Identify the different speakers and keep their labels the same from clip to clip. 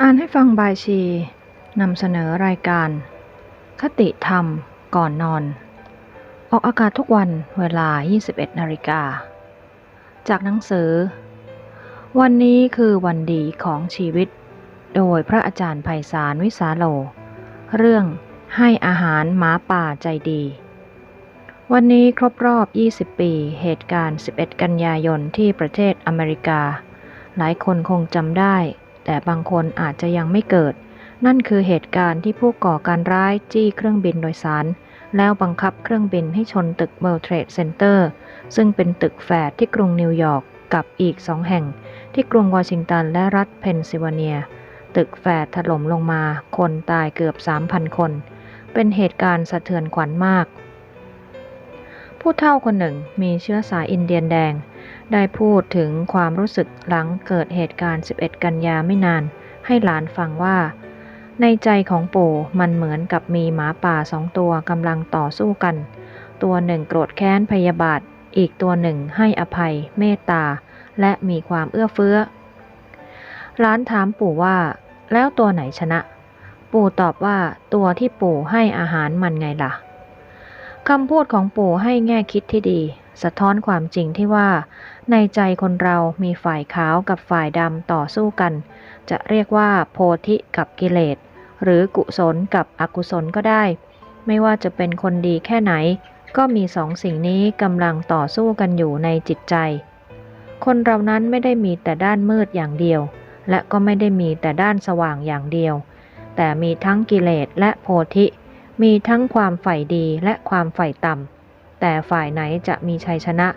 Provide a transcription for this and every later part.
Speaker 1: อ่านให้ฟังบายชีนำเสนอรายการ คติธรรมก่อนนอน ออกอากาศทุกวันเวลา 21นาฬิกา จากหนังสือ วันนี้คือวันดีของชีวิต โดยพระอาจารย์ไพศาลวิสาโล เรื่องให้อาหารหมาป่าใจดี วันนี้ครบรอบ 20 ปี เหตุการณ์ 11 กันยายนที่ประเทศอเมริกา หลายคนคงจำได้ แต่บางคนอาจจะยังไม่เกิด นั่นคือเหตุการณ์ที่ผู้ก่อการร้ายจี้เครื่องบินโดยสาร แล้วบังคับเครื่องบินให้ชนตึก World Trade Center ซึ่งเป็นตึกแฝดที่กรุงนิวยอร์กกับอีกสองแห่ง ที่กรุงวอชิงตันและรัฐเพนซิลเวเนีย ตึกแฝดถล่มลงมา คนตายเกือบ 3,000 คน เป็นเหตุการณ์สะเทือนขวัญมาก ผู้เฒ่าคนหนึ่งมีเชื้อสายอินเดียนแดง ได้พูดถึงความรู้สึกหลังเกิดเหตุการณ์ 11 กันยาไม่นาน ให้หลานฟังว่า ในใจของปู่มันเหมือนกับมีหมาป่าสองตัวกำลังต่อสู้กัน ตัวหนึ่งโกรธแค้นพยาบาท อีกตัวหนึ่งให้อภัย เมตตา และมีความเอื้อเฟื้อ หลานถามปู่ว่า แล้วตัวไหนชนะ ปู่ตอบว่าตัวที่ปู่ให้อาหารมันไงล่ะ คำพูดของปู่ให้แง่คิดที่ดี สะท้อนความจริงที่ว่า ในใจคนเรามีฝ่ายขาวกับฝ่ายดำต่อสู้กัน จะเรียกว่าโพธิกับกิเลส หรือกุศลกับอกุศลก็ได้ ไม่ว่าจะเป็นคนดีแค่ไหน ก็มีสองสิ่งนี้กำลังต่อสู้กันอยู่ในจิตใจ คนเรานั้นไม่ได้มีแต่ด้านมืดอย่างเดียว และก็ไม่ได้มีแต่ด้านสว่างอย่างเดียว แต่มีทั้งกิเลสและโพธิ มีทั้งความฝ่ายดีและความฝ่ายต่ำ แต่ฝ่ายไหนจะมีชัยชนะ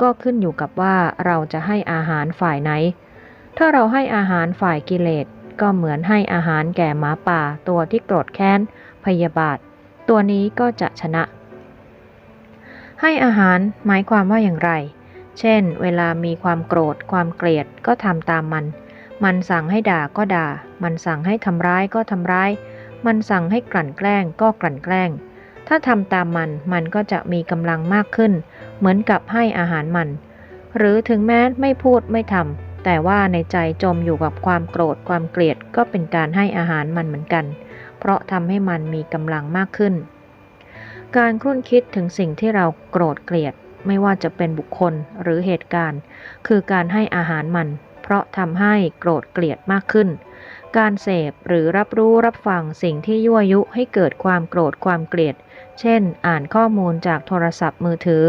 Speaker 1: ก็ขึ้นอยู่กับว่าเราจะให้อาหารฝ่ายไหน ถ้าเราให้อาหารฝ่ายกิเลสก็เหมือนให้อาหารแก่หมาป่าตัวที่โกรธแค้น พยาบาท ตัวนี้ก็จะชนะ ให้อาหารหมายความว่าอย่างไร เช่น เวลามีความโกรธ ความเกลียดก็ทำตามมัน มันสั่งให้ด่าก็ด่า มันสั่งให้ทำร้ายก็ทำร้าย มันสั่งให้กลั่นแกล้งก็กลั่นแกล้ง ถ้าทำตามมันมันก็จะมีกำลังมากขึ้น เหมือนกับให้อาหารมัน หรือถึงแม้ไม่พูดไม่ทำแต่ว่าในใจจมอยู่กับความโกรธความเกลียดก็เป็นการให้อาหารมันเหมือนกัน เพราะทำให้มันมีกำลังมากขึ้น การครุ่นคิดถึงสิ่งที่เราโกรธเกลียดไม่ว่าจะเป็นบุคคลหรือเหตุการณ์ คือการให้อาหารมัน เพราะทำให้โกรธเกลียดมากขึ้น การเสพหรือรับรู้รับฟังสิ่งที่ยั่วยุให้เกิดความโกรธความเกลียด เช่น อ่านข้อมูลจากโทรศัพท์มือถือ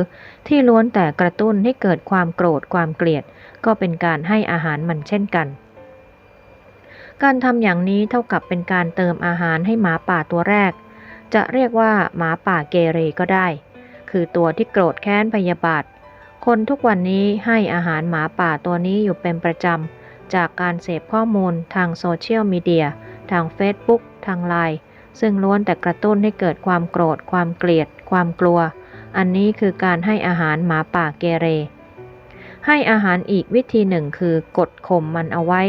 Speaker 1: ที่ล้วนแต่กระตุ้นให้เกิดความโกรธความเกลียด ก็เป็นการให้อาหารมันเช่นกัน การทำอย่างนี้เท่ากับเป็นการเติมอาหารให้หมาป่าตัวแรก จะเรียกว่าหมาป่าเกเรก็ได้ คือตัวที่โกรธแค้นพยาบาท คนทุกวันนี้ให้อาหารหมาป่าตัวนี้อยู่เป็นประจำ จากการเสพข้อมูลทางโซเชียลมีเดีย ทาง Facebook ทางไลน์ซึ่งล้วนแต่กระตุ้นให้เกิดความโกรธ ความเกลียด ความกลัว อันนี้คือการให้อาหารหมาป่าเกเร ให้อาหารอีกวิธีหนึ่งคือกดข่มมันเอาไว้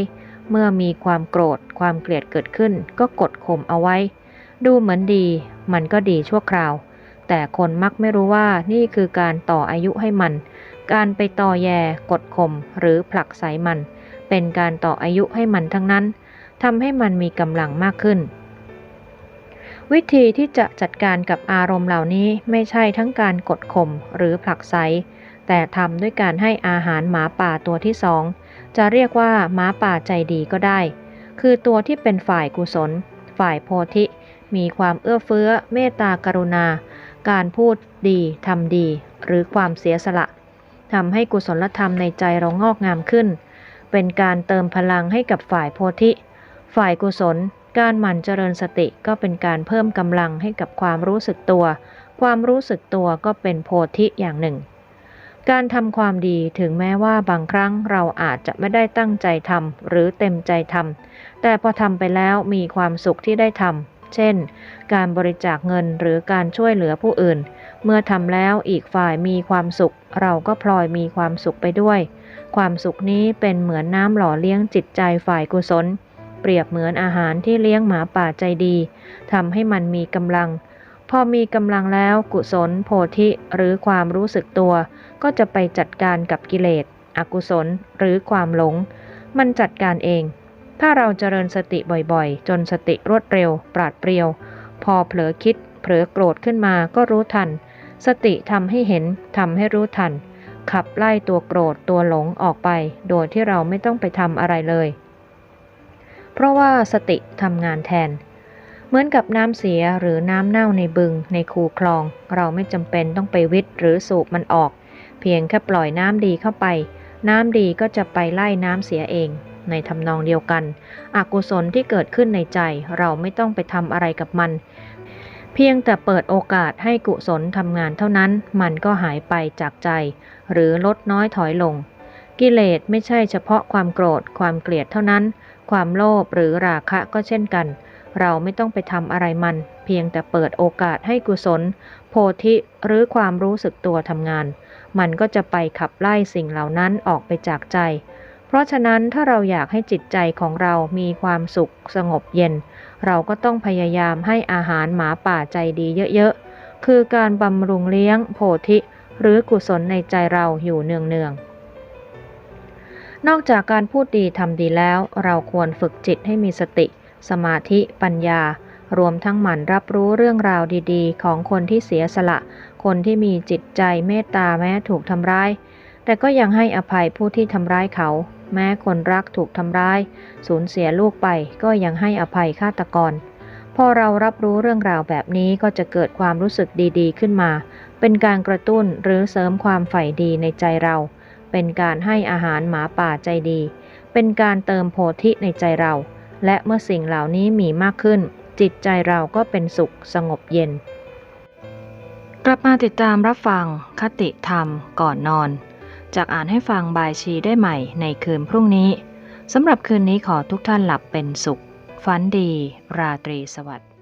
Speaker 1: เมื่อมีความโกรธ ความเกลียดเกิดขึ้น ก็กดข่มเอาไว้ ดูเหมือนดี มันก็ดีชั่วคราว แต่คนมักไม่รู้ว่านี่คือการต่ออายุให้มัน การไปต่อแยกดข่มหรือผลักไสมัน เป็นการต่ออายุให้มันทั้งนั้นทำให้มันมีกำลังมากขึ้น วิธีที่จะจัดการกับอารมณ์เหล่านี้ไม่ใช่ทั้งการกดข่มหรือผลักไส แต่ทำด้วยการให้อาหารหมาป่าตัวที่สอง จะเรียกว่าหมาป่าใจดีก็ได้ คือตัวที่เป็นฝ่ายกุศล ฝ่ายโพธิ มีความเอื้อเฟื้อ เมตตากรุณา การพูดดีทำดี หรือความเสียสละทำให้กุศลธรรมในใจเรางอกงามขึ้น เป็นการเติมพลังให้กับฝ่ายโพธิ ฝ่ายกุศล การหมั่นเจริญสติก็เป็นการเพิ่มกำลังให้กับความรู้สึกตัว ความรู้สึกตัวก็เป็นโพธิอย่างหนึ่ง การทำความดีถึงแม้ว่าบางครั้งเราอาจจะไม่ได้ตั้งใจทำหรือเต็มใจทำแต่พอทำไปแล้วมีความสุขที่ได้ทำเช่น การบริจาคเงินหรือการช่วยเหลือผู้อื่น เมื่อทำแล้วอีกฝ่ายมีความสุข เราก็พลอยมีความสุขไปด้วย ความสุขนี้เป็นเหมือนน้ำหล่อเลี้ยงจิตใจฝ่ายกุศล เปรียบเหมือนอาหารที่เลี้ยงหมาป่าใจดีทำให้มันมีกำลัง พอมีกำลังแล้วกุศลโพธิหรือความรู้สึกตัว ก็จะไปจัดการกับกิเลส อกุศลหรือความหลง มันจัดการเอง ถ้าเราเจริญสติบ่อยๆ จนสติรวดเร็ว ปราดเปรียว พอเผลอคิด เผลอโกรธขึ้นมาก็รู้ทัน สติทำให้เห็นทำให้รู้ทัน ขับไล่ตัวโกรธตัวหลงออกไป โดยที่เราไม่ต้องไปทำอะไรเลย เพราะว่าสติทำงานแทน เหมือนกับน้ำเสียหรือน้ำเน่าในบึง ในคูคลอง เราไม่จำเป็นต้องไปวิทย์หรือสูบมันออก เพียงแค่ปล่อยน้ำดีเข้าไป น้ำดีก็จะไปไล่น้ำเสียเอง ในทำนองเดียวกัน อกุศลที่เกิดขึ้นในใจ เราไม่ต้องไปทำอะไรกับมัน เพียงแต่เปิดโอกาสให้กุศลทำงานเท่านั้นมันก็หายไปจากใจ หรือลดน้อยถอยลง กิเลสไม่ใช่เฉพาะความโกรธความเกลียดเท่านั้น ความโลภหรือราคะก็เช่นกัน เราไม่ต้องไปทำอะไรมัน เพียงแต่เปิดโอกาสให้กุศล โพธิหรือความรู้สึกตัวทำงาน มันก็จะไปขับไล่สิ่งเหล่านั้นออกไปจากใจ เพราะฉะนั้นถ้าเราอยากให้จิตใจของเรามีความสุขสงบเย็น เราก็ต้องพยายามให้อาหารหมาป่าใจดีเยอะๆ คือการบำรุงเลี้ยงโพธิ หรือกุศลในใจเราอยู่เนืองๆ นอกจากการพูดดีทำดีแล้ว เราควรฝึกจิตให้มีสติ สมาธิปัญญา รวมทั้งหมั่นรับรู้เรื่องราวดีๆ ของคนที่เสียสละ คนที่มีจิตใจเมตตาแม้ถูกทำร้าย แต่ก็ยังให้อภัยผู้ที่ทำร้ายเขา แม้คนรักถูกทำร้าย สูญเสียลูกไปก็ยังให้อภัยฆาตกร พอเรารับรู้เรื่องราวแบบนี้ก็จะเกิดความรู้สึกดีๆ ขึ้นมา เป็นการกระตุ้นหรือเสริมความใฝ่ดีในใจเรา เป็นการให้อาหารหมาป่าใจดี เป็นการเติมโพธิในใจเรา และเมื่อสิ่งเหล่านี้มีมากขึ้น จิตใจเราก็เป็นสุขสงบเย็น กลับมาติดตามรับฟังคติธรรมก่อนนอน จากอ่านให้ฟังบายชีได้ใหม่ในคืนพรุ่งนี้สำหรับคืนนี้ขอทุกท่านหลับเป็นสุข ฝันดี ราตรีสวัสดิ์